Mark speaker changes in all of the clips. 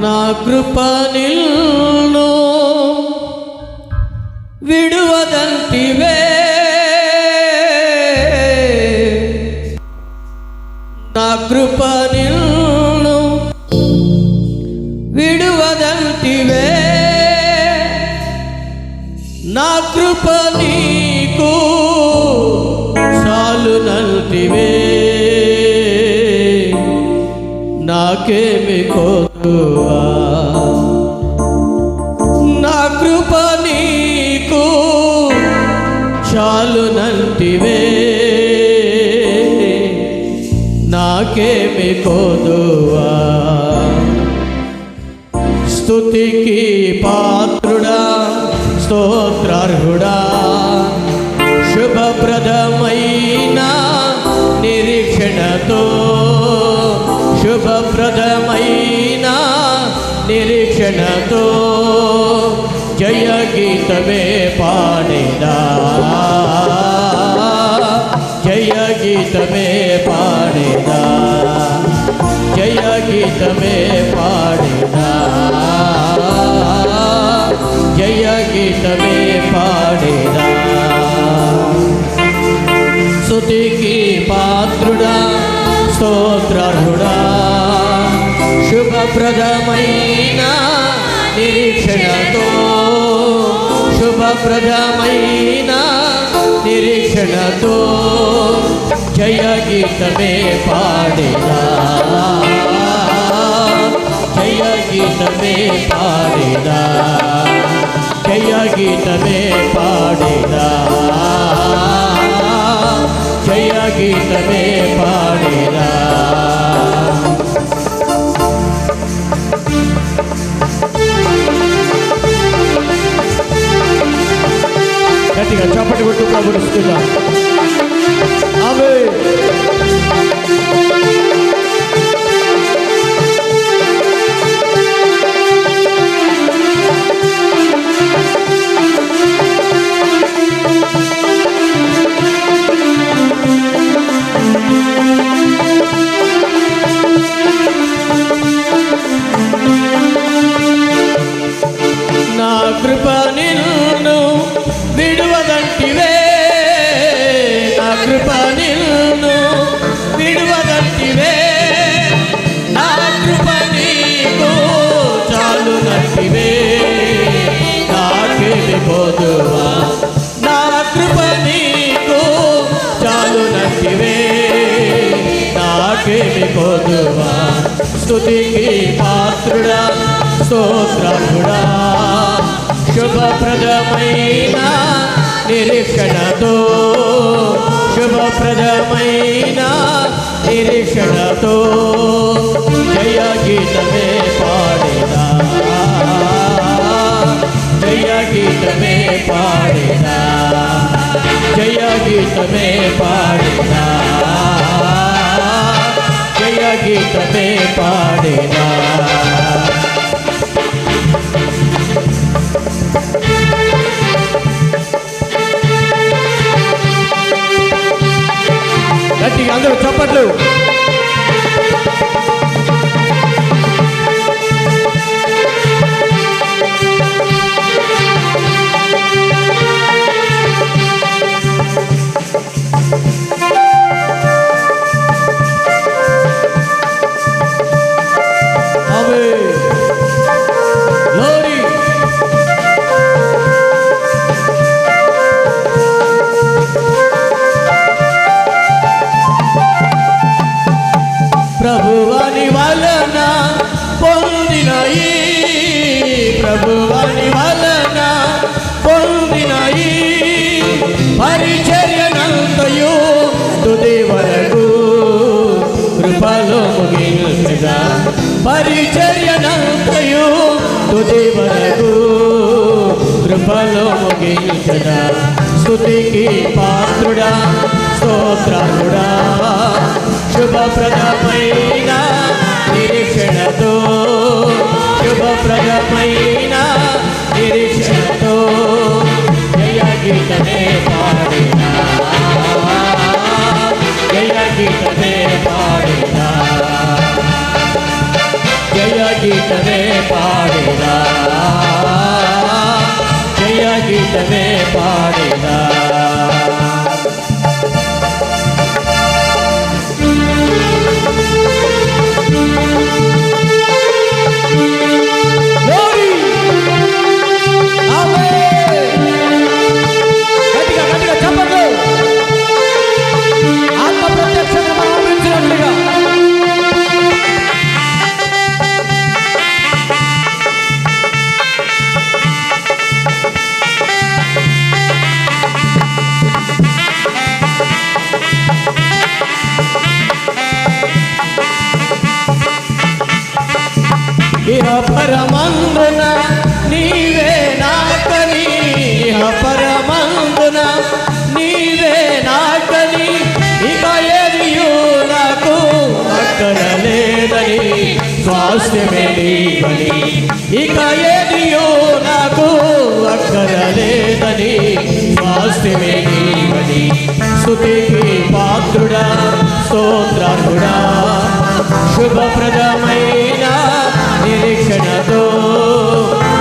Speaker 1: నా కృప నిల్ను విడువదంటివే. నా కృప నిల్ను విడువదంటివే. నా కృప నీకు చాలునంటివే నాకేమి కోరువా నా కృప నీకు చాలునంటివే నాకేమి కోదువా. స్తుతికి పాత్రుడా స్తోత్రార్హుడా. నిరీక్షణతో జయ గీతమే పాడిదా జయ గీతమే పాడిదా జయ గీతమే పాడినా జయ గీతమే పాడినా స్తుతికి పాత్రుడా స్తోత్రార్హుడా శుభప్రదమైన నిరీక్షణతో శుభప్రదమైన నిరీక్షణతో జయ గీతమే పాడినా జయ గీతమే పాడినా జయ గీతమే పాడినా జయ గీతమే పాడినా గట్టిగా చప్పటి కొట్టు ప్రభుడు విడువదంటివే నా కృప నీకు చాలు నట్టివే నాకేమి పోదువా. నా కృప నీకు చాలు నట్టివే నాకేమి పోదువా. స్తుతికి పాత్రుడా స్తోత్రుడా శుభప్రదమైన నిరీక్షణతో శుభప్రదమైన నిరీక్షణతో జయ గీతమే పాడినా జయ గీతమే పాడినా జయ గీతమే పాడినా జయ గీతమే పాడినా అందరూ చప్పట్లు. పరిచర్యనంతయు తుది కృపలో ముగించగా స్తుతికి పాత్రుడా స్తోత్రుడా శుభప్రదమైన నిరీక్షణతో. శుభప్రదమైన నిరీక్షణతో. జయ గీతమే పాడినా. జయ గీతమే పాడినా. ಕಲಿಸಬೇಕ నీవే నాకని ఇక ఎదియు నాకు అక్కడ లేదని స్వాస్థ్యమే నీవని. ఇక ఎదియు నాకు అక్కడ లేదని స్వాస్థ్యమే నీవని. స్తుతికి పాత్రుడా స్తోత్రార్హుడా. శుభప్రదమైన నిరీక్షణతో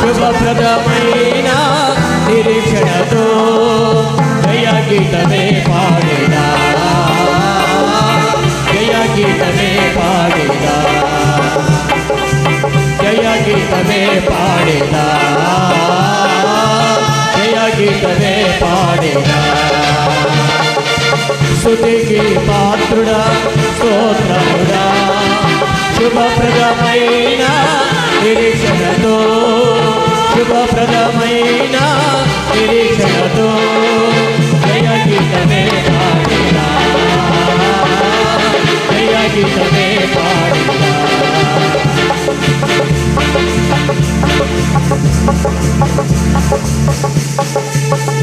Speaker 1: శుభప్రదమైన నిరీక్షణతో. జయ గీతమే పాడేదా జయ గీతమే పాడేదా జయ గీతమే పాడేదా జయ గీతమే పాడేదా స్తుతికి పాత్రుడా స్తోత్రముడా శుభప్రదమైన నిరీక్షణతో శుభప్రదమైన నిరీక్షణతో. থাকিতে পারি না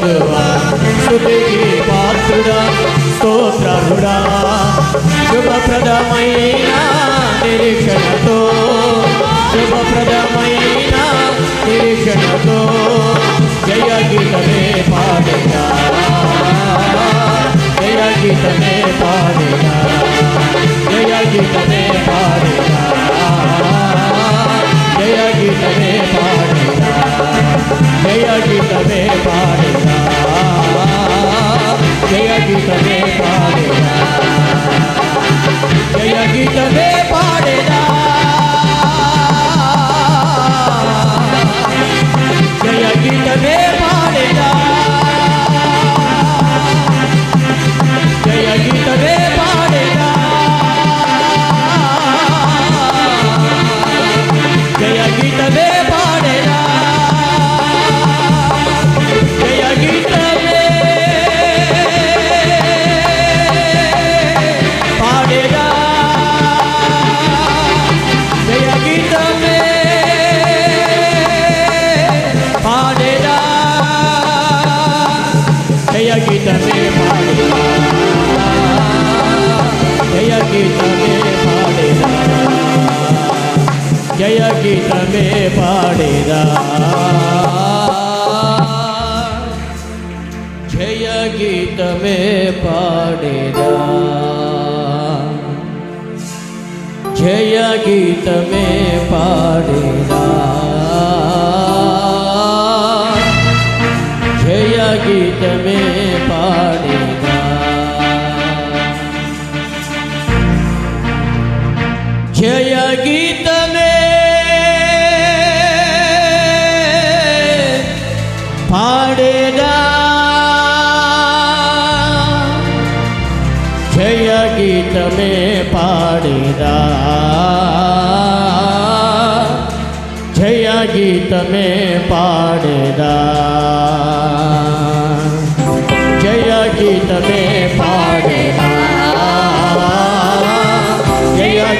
Speaker 1: నాకేమి కోదువా పాత్రుడా స్తోత్రుడా శుభప్రదమైన నిరీక్షణతో శుభప్రదమైన నిరీక్షణతో జయ గీతమే పాడినా. జయ గీతమే పాడినా. జయ గీతమే పాడినా. జయ గీతమే పాడినా. జయ గీతమే aqui também pode olhar. Quem aqui também జయ గీతమే పాడేదా జయ గీతమే పాడేదా జయ గీతమే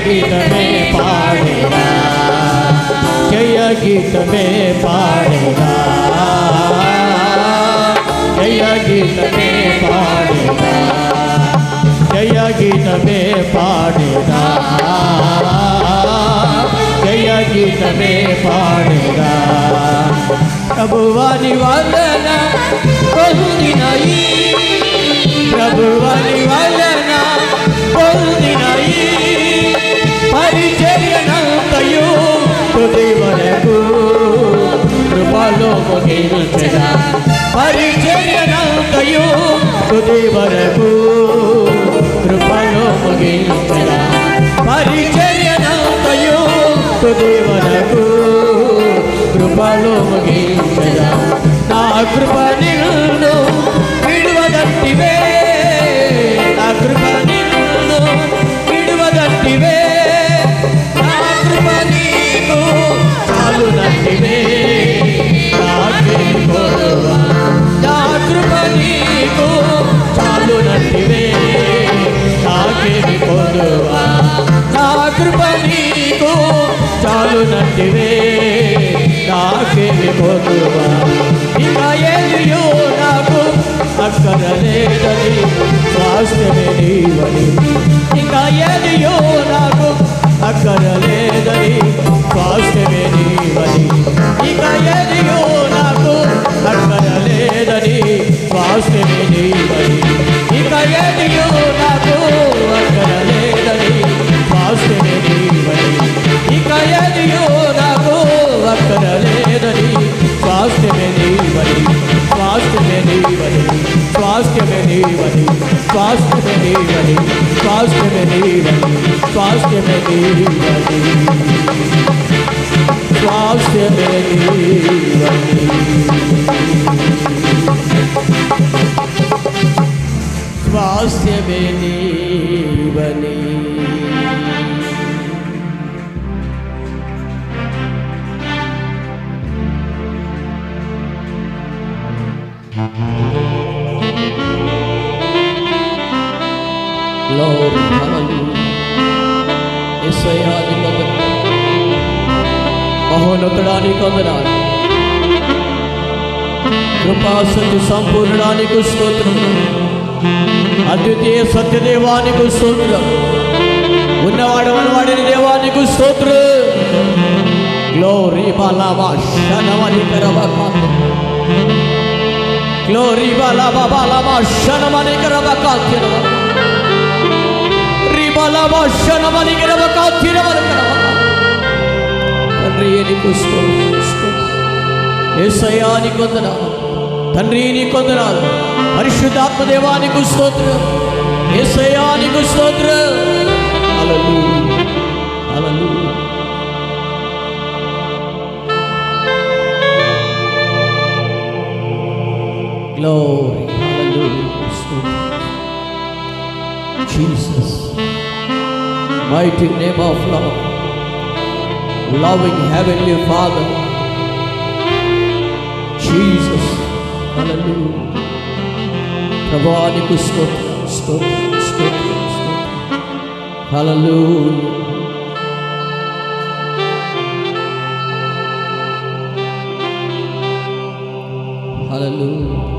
Speaker 1: गीत में पाड़ेगा जय गीत में पाड़ेगा। जय गीत में पाड़ेगा जय गीत में पाड़ेगा। जय गीत में पाड़ेगा प्रभुवानी वंदना बहु दिनाई प्रभुवानी वंदना నీకు కృపలో ముగించగా పరిచర్యనంతయు తుది వరకు కృపలో ముగించగా పరిచర్యనంతయు తుది వరకు కృపలో ముగించగా నా కృప తేలిపోతువా ఇక ఎదియో నాకు అక్కడ లేదని స్వాస్థ్యమే నీవని. ఇక ఎదియో నాకు అక్కడ లేదని స్వాస్థ్యమే నీవని. ఇక ఎదియో నాకు అక్కడ లేదని స్వాస్థ్యమే నీవని. ఇక ఎదియో నాకు అక్కడ లేదని स्वास्थ्य में देवनी स्वास्थ्य में देवनी स्वास्थ्य में देवनी स्वास्थ्य में देवनी स्वास्थ्य में देवनी మహోన్నతుడానికి వందనాలు కృపాసతి సంపూర్ణానికి స్తోత్రం అద్వితీయ సత్యదేవానికి స్తోత్రం ఉన్నవాడు ఉన్నవాడిని దేవానికి స్తోత్రం గ్లోరీ బాలాబా శనమని కరవకాత గ్లోరీ బాలాబా బాలాబా శనమని కరవకాత్యనవ రిబలాబా శనమని కరవకాత్యనవ తండ్రి నీకు ఏసయ్యా నీ కొందనాలు. తండ్రి నీ కొందనాలు. పరిశుద్ధాత్మ దేవా స్తోత్ర. ఏసయ్యా నీకు స్తోత్ర. Jesus, mighty name of Lord. loving heavenly Father, Jesus hallelujah ప్రభానికి స్తోత్రం స్తోత్రం స్తోత్రం స్తోత్రం హల్లెలూయా హల్లెలూయా